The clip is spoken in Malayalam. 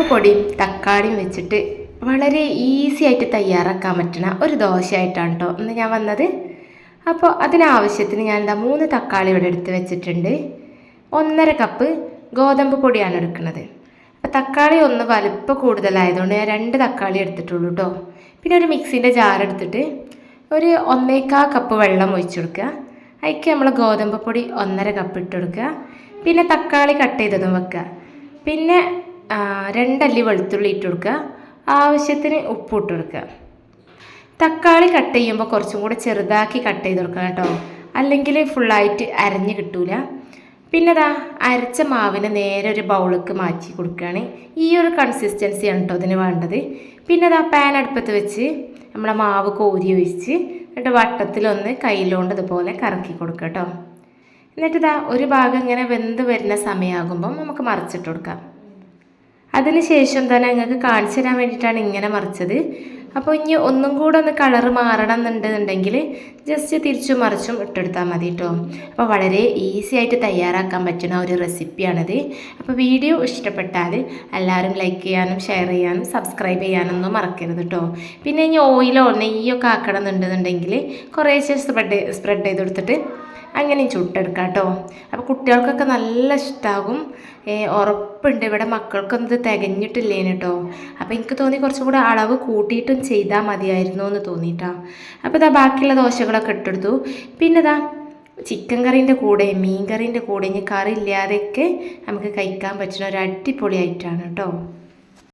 ഗോതമ്പ് പൊടിയും തക്കാളിയും വെച്ചിട്ട് വളരെ ഈസി ആയിട്ട് തയ്യാറാക്കാൻ പറ്റുന്ന ഒരു ദോശയായിട്ടാണ് കേട്ടോ ഇന്ന് ഞാൻ വന്നത്. അപ്പോൾ അതിനാവശ്യത്തിന് ഞാൻ എന്താ മൂന്ന് തക്കാളി ഇവിടെ എടുത്ത് വെച്ചിട്ടുണ്ട്. ഒന്നര കപ്പ് ഗോതമ്പ് പൊടിയാണ് എടുക്കുന്നത്. അപ്പോൾ തക്കാളി ഒന്ന് വലുപ്പം കൂടുതലായതുകൊണ്ട് ഞാൻ രണ്ട് തക്കാളി എടുത്തിട്ടുള്ളൂ കേട്ടോ പിന്നെ ഒരു മിക്സിന്റെ ജാർ എടുത്തിട്ട് ഒരു ഒന്നേക്കാ കപ്പ് വെള്ളം ഒഴിച്ചു കൊടുക്കുക. അതിക്ക് നമ്മൾ ഗോതമ്പ് പൊടി ഒന്നര കപ്പ് ഇട്ട് കൊടുക്കുക. പിന്നെ തക്കാളി കട്ട് ചെയ്തതും വെക്കുക. പിന്നെ രണ്ടല്ലി വെളുത്തുള്ളി ഇട്ട് കൊടുക്കുക. ആവശ്യത്തിന് ഉപ്പ് ഇട്ട് കൊടുക്കുക. തക്കാളി കട്ട് ചെയ്യുമ്പോൾ കുറച്ചും കൂടെ ചെറുതാക്കി കട്ട് ചെയ്ത് കൊടുക്കണം കേട്ടോ. അല്ലെങ്കിൽ ഫുള്ളായിട്ട് അരഞ്ഞ് കിട്ടൂല. പിന്നെ ദാ അരച്ച മാവിനെ നേരെ ഒരു ബൗളിലേക്ക് മാറ്റി കൊടുക്കുകയാണ്. ഈ ഒരു കൺസിസ്റ്റൻസിയാണ് കേട്ടോ ഇതിന് വേണ്ടത്. പിന്നെ ദാ പാൻ അടുപ്പത്ത് വെച്ച് നമ്മളെ മാവ് കോരി ഒഴിച്ച് എന്നിട്ട് വട്ടത്തിലൊന്ന് കയ്യിലോണ്ട് ഇതുപോലെ കറക്കി കൊടുക്കുക കേട്ടോ എന്നിട്ട് ഇതാ ഒരു ഭാഗം ഇങ്ങനെ വെന്ത് വരുന്ന സമയമാകുമ്പം നമുക്ക് മറിച്ചിട്ട് കൊടുക്കാം. അതിന് ശേഷം തന്നെ നിങ്ങൾക്ക് കാണിച്ചു തരാൻ വേണ്ടിയിട്ടാണ് ഇങ്ങനെ മറിച്ചത്. അപ്പോൾ ഇനി ഒന്നും കൂടെ ഒന്ന് കളറ് മാറണം എന്നുണ്ടെന്നുണ്ടെങ്കിൽ ജസ്റ്റ് തിരിച്ചും മറിച്ചും ഇട്ടെടുത്താൽ മതി കേട്ടോ. അപ്പോൾ വളരെ ഈസി ആയിട്ട് തയ്യാറാക്കാൻ പറ്റുന്ന ഒരു റെസിപ്പിയാണിത് അപ്പോൾ വീഡിയോ ഇഷ്ടപ്പെട്ടാൽ എല്ലാവരും ലൈക്ക് ചെയ്യാനും ഷെയർ ചെയ്യാനും സബ്സ്ക്രൈബ് ചെയ്യാനൊന്നും മറക്കരുത് കേട്ടോ. പിന്നെ ഇനി ഓയിലോ നെയ്യൊക്കെ ആക്കണം എന്നുണ്ടെന്നുണ്ടെങ്കിൽ കുറേശ്ശെ സ്പ്രെഡ് സ്പ്രെഡ് ചെയ്ത് കൊടുത്തിട്ട് അങ്ങനെ ചുട്ടെടുക്കാം കേട്ടോ. അപ്പോൾ കുട്ടികൾക്കൊക്കെ നല്ല ഇഷ്ടമാകും ഉറപ്പുണ്ട്. ഇവിടെ മക്കൾക്കൊന്നും ഇത് തികഞ്ഞിട്ടില്ലേന് കേട്ടോ. അപ്പോൾ എനിക്ക് തോന്നി കുറച്ചും കൂടെ അളവ് കൂട്ടിയിട്ടും ചെയ്താൽ മതിയായിരുന്നു എന്ന് തോന്നിയിട്ടാ അപ്പോൾ ഇതാ ബാക്കിയുള്ള ദോശകളൊക്കെ ഇട്ടെടുത്തു. പിന്നെ ഇതാ ചിക്കൻ കറീന്റെ കൂടെ മീൻ കറീന്റെ കൂടെ ഇനി കറി ഇല്ലാതെയൊക്കെ നമുക്ക് കഴിക്കാൻ പറ്റുന്ന ഒരു അടിപൊളി ഐറ്റമാണ് കേട്ടോ.